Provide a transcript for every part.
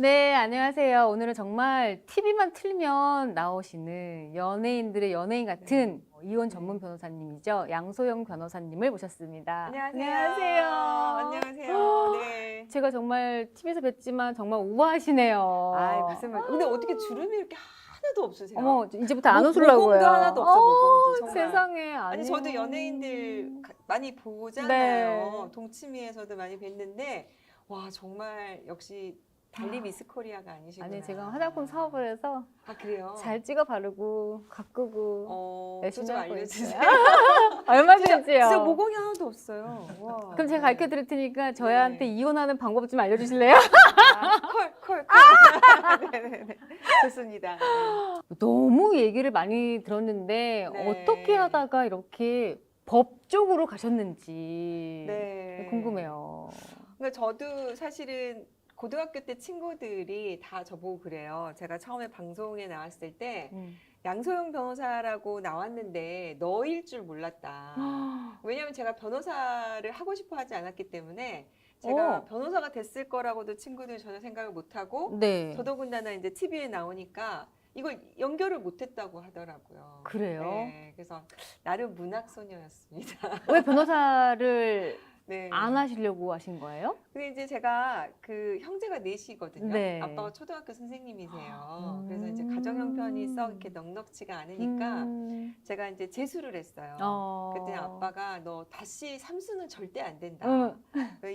네, 안녕하세요. 오늘은 정말 TV만 틀면 나오시는 연예인들의 연예인 같은 이혼 전문 변호사님이죠. 양소영 변호사님을 모셨습니다. 안녕하세요. 안녕하세요. 안녕하세요. 네. 제가 정말 TV에서 뵀지만 정말 우아하시네요. 아 무슨 말? 근데 어떻게 주름이 이렇게 하나도 없으세요? 어머, 이제부터 안 모- 웃으려고요. 모공도 하나도 없어, 모공도, 정말. 세상에 아니. 아니 저도 연예인들 가- 많이 보잖아요. 네. 동치미에서도 많이 뵀는데 와 정말 역시 달리 미스 코리아가 아니시구나. 아니 제가 화장품 사업을 해서 아 그래요? 잘 찍어 바르고 가꾸고 어, 열심히 하고 알려주세요. 있어요. 얼마든지요. 진짜 모공이 하나도 없어요. 와. 그럼 제가 가르쳐 드릴 테니까 저희한테 네. 이혼하는 방법 좀 알려주실래요? 아, 콜, 콜, 콜. 네네네. 좋습니다. 너무 얘기를 많이 들었는데 네. 어떻게 하다가 이렇게 법 쪽으로 가셨는지 네. 궁금해요. 그러니까 저도 사실은 고등학교 때 친구들이 다 저보고 그래요. 제가 처음에 방송에 나왔을 때 음. 양소영 변호사라고 나왔는데 너일 줄 몰랐다. 왜냐하면 제가 변호사를 하고 싶어 하지 않았기 때문에 제가 오. 변호사가 됐을 거라고도 친구들이 전혀 생각을 못 하고 네. 더더군다나 이제 TV에 나오니까 이걸 연결을 못 했다고 하더라고요. 그래요? 네, 그래서 나름 문학 소녀였습니다. 왜 변호사를 네. 안 하시려고 하신 거예요? 근데 이제 제가 그 형제가 넷이거든요. 네. 아빠가 초등학교 선생님이세요. 음. 그래서 이제 가정 형편이 썩 이렇게 넉넉지가 않으니까 음. 제가 이제 재수를 했어요. 어. 그때 아빠가 너 다시 삼수는 절대 안 된다. 음.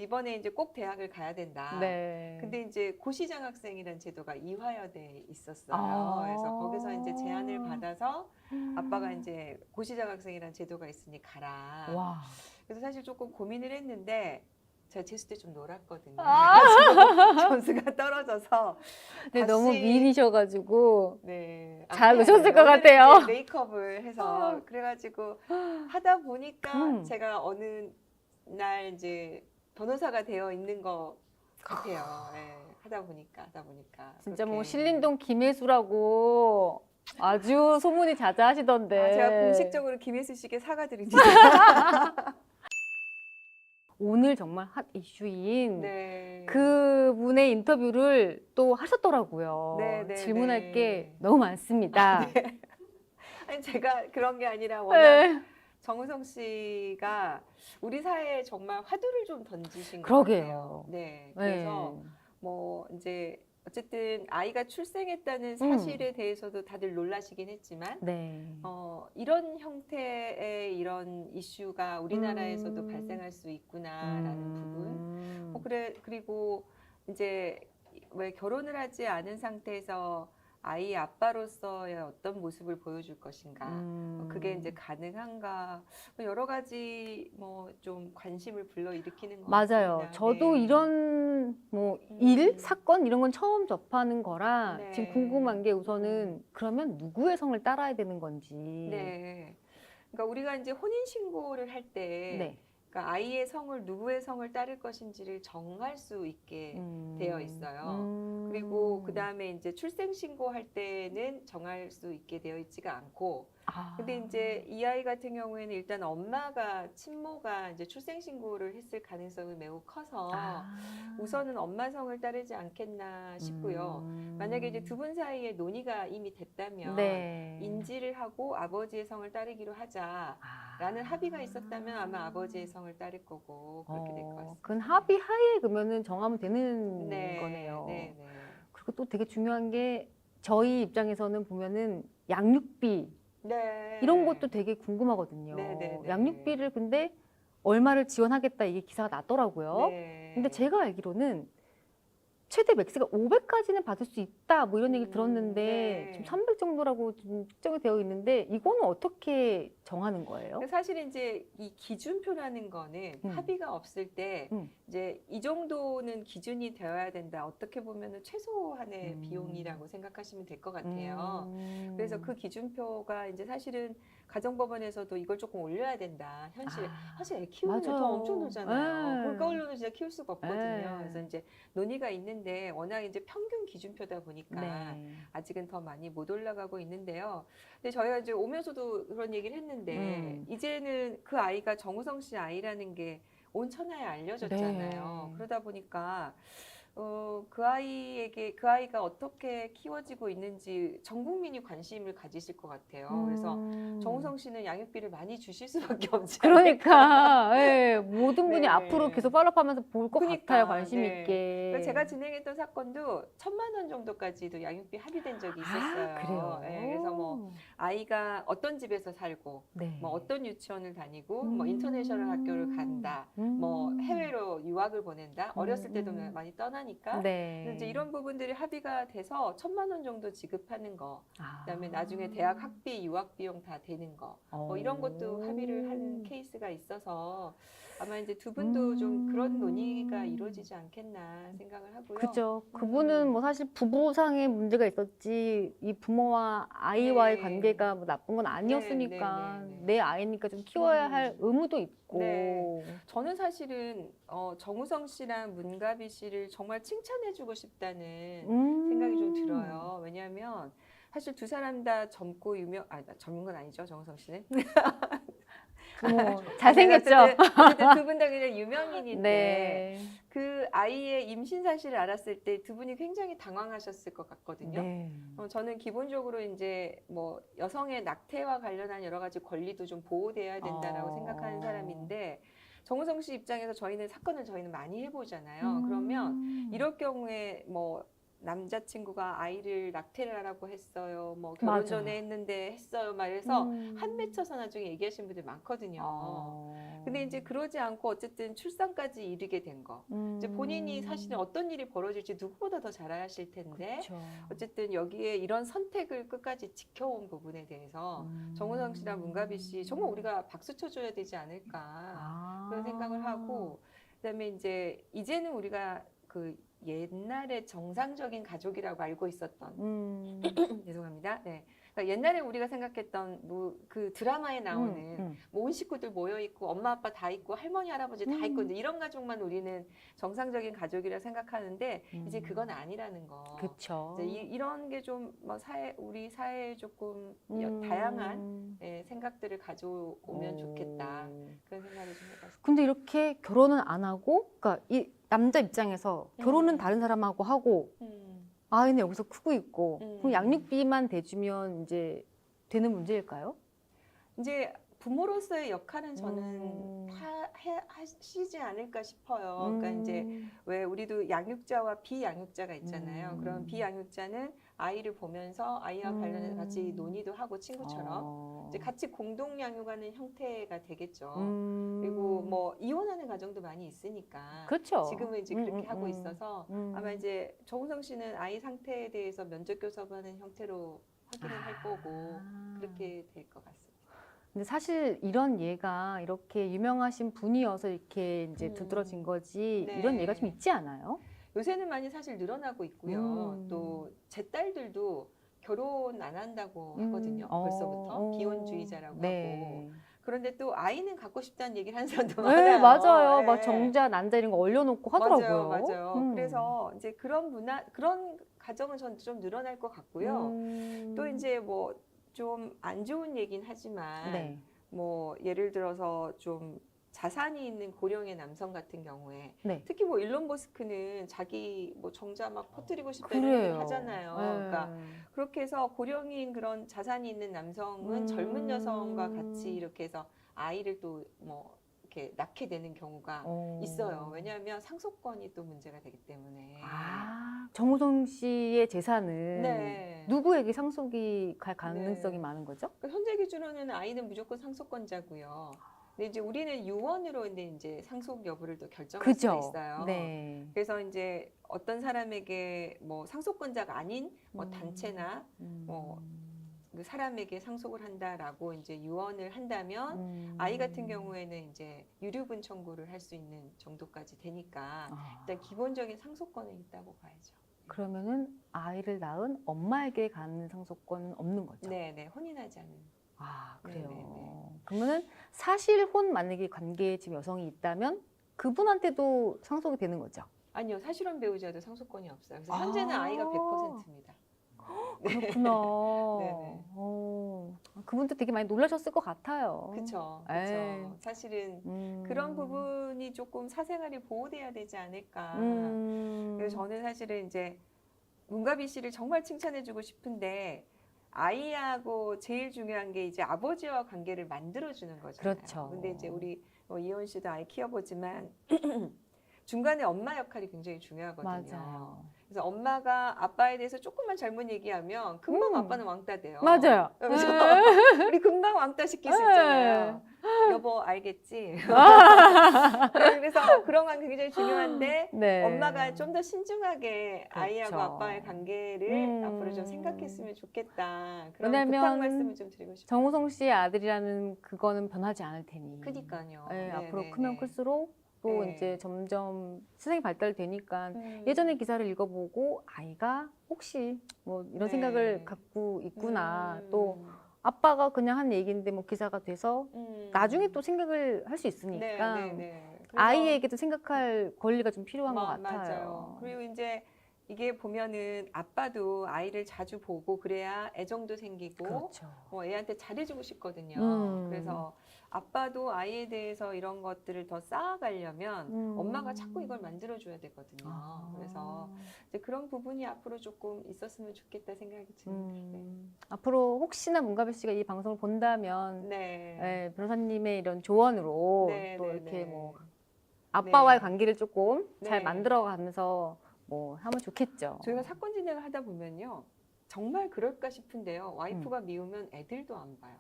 이번에 이제 꼭 대학을 가야 된다. 네. 근데 이제 고시장학생이라는 제도가 이화여대에 있었어요. 아. 그래서 거기서 이제 제안을 받아 서 아빠가 이제 고시장학생이라는 제도가 있으니 가라. 와. 그래서 사실 조금 고민을 했는데 제가 재수 때 좀 놀았거든요. 아. 점수가 떨어져서 네, 너무 미인이셔가지고 네. 잘 아니, 노셨을 아니, 것 오늘은 같아요. 이제 메이크업을 해서 그래가지고 하다 보니까 음. 제가 어느 날 이제 변호사가 되어 있는 것 같아요. 네, 하다 보니까 하다 보니까 진짜 뭐 그렇게. 신림동 김혜수라고 아주 소문이 자자하시던데. 아, 제가 공식적으로 김혜수 씨께 사과드립니다. 오늘 정말 핫 이슈인 네. 그분의 인터뷰를 또 하셨더라고요. 네, 네, 질문할 네. 게 너무 많습니다. 아니 제가 그런 게 아니라 워낙 네. 정우성 씨가 우리 사회에 정말 화두를 좀 던지신 것 그러게요. 같아요. 네. 네. 그래서 뭐 이제 어쨌든 아이가 출생했다는 음. 사실에 대해서도 다들 놀라시긴 했지만 네. 어, 이런 형태의 이런 이슈가 우리나라에서도 음. 발생할 수 있구나라는 부분. 음. 어, 그래 그리고 이제 왜 결혼을 하지 않은 상태에서 아이의 아빠로서의 어떤 모습을 보여줄 것인가. 음. 어, 그게 이제 가능한가 뭐 여러 가지 뭐 좀 관심을 불러 일으키는 것 맞아요. 같습니다. 저도 네. 이런 뭐 음. 일, 사건 이런 건 처음 접하는 거라 네. 지금 궁금한 게 우선은 그러면 누구의 성을 따라야 되는 건지. 네. 그러니까 우리가 이제 혼인 신고를 할때 네. 그러니까 아이의 성을 누구의 성을 따를 것인지를 정할 수 있게 음. 되어 있어요. 음. 그리고 그 다음에 이제 출생 신고 할 때는 정할 수 있게 되어 있지가 않고 아. 근데 이제 이 아이 같은 경우에는 일단 엄마가 친모가 이제 출생 신고를 했을 가능성이 매우 커서 아. 우선은 엄마 성을 따르지 않겠나 싶고요. 음. 만약에 이제 두 분 사이에 논의가 이미 됐다면 네. 인지를 하고 아버지의 성을 따르기로 하자라는 아. 합의가 있었다면 아마 아버지의 성을 따를 거고 그렇게 될것 어, 같습니다. 그건 합의 하에 그러면은 정하면 되는 네, 거네요. 네, 네. 그리고 또 되게 중요한 게 저희 입장에서는 보면은 양육비 네. 이런 것도 되게 궁금하거든요. 네, 네, 네. 양육비를 근데 얼마를 지원하겠다 이게 기사가 났더라고요. 네. 근데 제가 알기로는 최대 맥스가 500까지는 받을 수 있다 뭐 이런 얘기 음, 들었는데 네. 지금 300 정도라고 지금 측정이 되어 있는데 이거는 어떻게 정하는 거예요? 사실 이제 이 기준표라는 거는 음. 합의가 없을 때 음. 이제 이 정도는 기준이 되어야 된다. 어떻게 보면은 최소한의 음. 비용이라고 생각하시면 될 것 같아요. 음. 그래서 그 기준표가 이제 사실은 가정법원에서도 이걸 조금 올려야 된다. 현실 아, 사실 애 키우는 맞아요. 더 엄청 들잖아요. 네. 걸로는 진짜 키울 수가 없거든요. 네. 그래서 이제 논의가 있는데 워낙 이제 평균 기준표다 보니까 네. 아직은 더 많이 못 올라가고 있는데요. 근데 저희가 이제 오면서도 그런 얘기를 했는데 음. 이제는 그 아이가 정우성 씨 아이라는 게 온 천하에 알려졌잖아요. 네. 그러다 보니까 어, 그 아이에게 그 아이가 어떻게 키워지고 있는지 전 국민이 관심을 가지실 것 같아요. 그래서 음. 정우성 씨는 양육비를 많이 주실 수밖에 없지 그러니까 예, 모든 분이 네. 앞으로 계속 팔로우하면서 볼 것 그러니까, 같아요 관심 네. 있게. 제가 진행했던 사건도 천만 원 정도까지도 양육비 합의된 적이 있었어요. 아, 그래요. 네, 그래서 뭐 아이가 어떤 집에서 살고 네. 뭐 어떤 유치원을 다니고 뭐 인터내셔널 학교를 간다. 음. 뭐 해외로 유학을 보낸다. 어렸을 때도 음. 많이 떠 나니까. 네. 이제 이런 부분들이 합의가 돼서 천만 원 정도 지급하는 거. 아. 그다음에 나중에 대학 학비, 유학 비용 다 되는 거. 뭐 이런 것도 합의를 한 케이스가 있어서 아마 이제 두 분도 좀 그런 논의가 음. 이루어지지 않겠나 생각을 하고요. 그죠. 그분은 뭐 사실 부부상의 문제가 있었지 이 부모와 아이와의 네. 관계가 뭐 나쁜 건 아니었으니까 네, 네, 네, 네. 내 아이니까 좀 키워야 음. 할 의무도 있고. 네. 저는 사실은 어, 정우성 씨랑 문가비 씨를 정말 칭찬해주고 싶다는 음. 생각이 좀 들어요. 왜냐하면 사실 두 사람 다 젊고 유명, 아 젊은 건 아니죠 정우성 씨는. 뭐 잘생겼죠. 두분 다 그냥 유명인인데 네. 그 아이의 임신 사실을 알았을 때 두 분이 굉장히 당황하셨을 것 같거든요. 네. 어, 저는 기본적으로 이제 뭐 여성의 낙태와 관련한 여러 가지 권리도 좀 보호돼야 된다라고 어. 생각하는 사람인데 정우성 씨 입장에서 저희는 사건을 저희는 많이 해보잖아요. 음. 그러면 이럴 경우에 뭐 남자친구가 아이를 낙태를 하라고 했어요. 뭐 결혼 맞아. 전에 했는데 했어요. 말해서 음. 한 맺혀서 나중에 얘기하시는 분들 많거든요. 어. 근데 이제 그러지 않고 어쨌든 출산까지 이르게 된 거. 이제 본인이 사실은 어떤 일이 벌어질지 누구보다 더 잘 아실 텐데 그쵸. 어쨌든 여기에 이런 선택을 끝까지 지켜온 부분에 대해서 음. 정우성 씨랑 문가비 씨 정말 우리가 박수 쳐줘야 되지 않을까 아. 그런 생각을 하고 그다음에 이제 이제는 우리가 그 옛날에 정상적인 가족이라고 알고 있었던 음. 죄송합니다. 네. 그러니까 옛날에 우리가 생각했던 뭐 그 드라마에 나오는 음, 음. 뭐온 식구들 모여 있고 엄마 아빠 다 있고 할머니 할아버지 다 음. 있고 이제 이런 가족만 우리는 정상적인 가족이라 생각하는데 이제 음. 그건 아니라는 거. 이제 이, 이런 게 좀 뭐 사회 우리 사회에 조금 여- 음. 다양한 예, 생각들을 가져오면 좋겠다 오. 그런 생각을 좀 해봤어요. 근데 이렇게 결혼은 안 하고, 그러니까 이 남자 입장에서 결혼은 음. 다른 사람하고 하고 음. 아이는 여기서 크고 있고, 음. 그럼 양육비만 대주면 이제 되는 문제일까요? 이제 부모로서의 역할은 저는 음. 해, 하시지 않을까 싶어요. 그러니까 이제 음. 왜 우리도 양육자와 비양육자가 있잖아요. 음. 그럼 비양육자는 아이를 보면서 아이와 관련해서 같이 음. 논의도 하고 친구처럼 어. 이제 같이 공동 양육하는 형태가 되겠죠. 음. 그리고 뭐 이혼하는 가정도 많이 있으니까 그렇죠. 지금은 이제 음, 그렇게 음, 하고 음. 있어서 음. 아마 이제 정우성 씨는 아이 상태에 대해서 면접 교섭하는 형태로 확인을 할 거고 아. 그렇게 될 것 같습니다. 근데 사실 이런 예가 이렇게 유명하신 분이어서 이렇게 이제 음. 두드러진 거지 네. 이런 예가 좀 있지 않아요? 요새는 많이 사실 늘어나고 있고요. 음. 또제 딸들도 결혼 안 한다고 하거든요. 음. 어, 벌써부터 어. 비혼주의자라고 네. 하고 그런데 또 아이는 갖고 싶다는 얘기를 하는 사람도 네, 많아요. 맞아요. 네. 막 정자, 난자 이런 거 얼려놓고 하더라고요. 맞아요, 맞아요. 음. 그래서 이제 그런 문화, 그런 가정은 전 좀 늘어날 것 같고요. 음. 또 이제 뭐 좀 안 좋은 얘긴 하지만 네. 뭐 예를 들어서 좀 자산이 있는 고령의 남성 같은 경우에 네. 특히 뭐 일론 머스크는 자기 뭐 정자 막 퍼뜨리고 싶다 이런 그래요. 얘기 하잖아요. 네. 그러니까 그렇게 해서 고령인 그런 자산이 있는 남성은 음. 젊은 여성과 같이 이렇게 해서 아이를 또 뭐 이렇게 낳게 되는 경우가 어. 있어요. 왜냐하면 상속권이 또 문제가 되기 때문에. 아, 정우성 씨의 재산은 네. 누구에게 상속이 갈 가능성이 네. 많은 거죠? 그러니까 현재 기준으로는 아이는 무조건 상속권자고요. 근데 이제 우리는 유언으로 이제 상속 여부를 또 결정할 그죠? 있어요. 네. 그래서 이제 어떤 사람에게 뭐 상속권자가 아닌 뭐 음. 단체나 음. 뭐 그 사람에게 상속을 한다라고 이제 유언을 한다면 음. 아이 같은 경우에는 이제 유류분 청구를 할 수 있는 정도까지 되니까 아. 일단 기본적인 상속권은 있다고 봐야죠. 그러면은 아이를 낳은 엄마에게 가는 상속권은 없는 거죠? 네, 네, 혼인하지 않은. 아 네, 그래요. 네, 네. 그러면은 사실 혼 만약에 관계에 지금 여성이 있다면 그분한테도 상속이 되는 거죠? 아니요, 사실혼 배우자도 상속권이 없어요. 그래서 현재는 아. 아이가 100%입니다. 그렇구나. 네네. 어. 그분도 되게 많이 놀라셨을 것 같아요. 그렇죠. 그렇죠. 사실은 음. 그런 부분이 조금 사생활이 보호돼야 되지 않을까. 음. 그래서 저는 사실은 이제 문가비 씨를 정말 칭찬해주고 싶은데 아이하고 제일 중요한 게 이제 아버지와 관계를 만들어주는 거잖아요. 그렇죠. 근데 이제 우리 뭐 이혼 씨도 아이 키워보지만 중간에 엄마 역할이 굉장히 중요하거든요. 맞아요. 그래서 엄마가 아빠에 대해서 조금만 잘못 얘기하면 금방 음. 아빠는 왕따 돼요. 맞아요. 그래서 네. 우리 금방 왕따 시킬 수 네. 있잖아요. 여보 알겠지? 그래서 그런 건 굉장히 중요한데 네. 엄마가 좀 더 신중하게 아이하고 그렇죠. 아빠의 관계를 음. 앞으로 좀 생각했으면 좋겠다. 그런 부탁 말씀을 좀 드리고 싶어요. 정우성 씨의 아들이라는 그거는 변하지 않을 테니. 그니까요. 네, 네, 앞으로 네, 크면 네. 클수록 또 네. 이제 점점 세상이 발달되니까 음. 예전에 기사를 읽어보고 아이가 혹시 뭐 이런 네. 생각을 갖고 있구나 음. 또 아빠가 그냥 한 얘기인데 뭐 기사가 돼서 음. 나중에 또 생각을 할 수 있으니까 네, 네, 네. 아이에게도 생각할 권리가 좀 필요한 것 마- 같아요. 맞아요. 그리고 이제 이게 보면은 아빠도 아이를 자주 보고 그래야 애정도 생기고 그렇죠. 뭐 애한테 잘해주고 싶거든요. 음. 그래서 아빠도 아이에 대해서 이런 것들을 더 쌓아가려면 음. 엄마가 자꾸 이걸 만들어줘야 되거든요. 아. 그래서 이제 그런 부분이 앞으로 조금 있었으면 좋겠다 생각이 듭니다. 음, 앞으로 혹시나 문가배 씨가 이 방송을 본다면 네. 예, 변호사님의 이런 조언으로 네, 또 네, 이렇게 네. 뭐 아빠와의 네. 관계를 조금 잘 네. 만들어가면서 뭐 하면 좋겠죠. 저희가 사건 진행을 하다 보면요. 정말 그럴까 싶은데요. 와이프가 음. 미우면 애들도 안 봐요.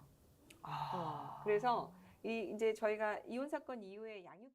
아. 어, 그래서 이 이제 저희가 이혼 사건 이후에 양육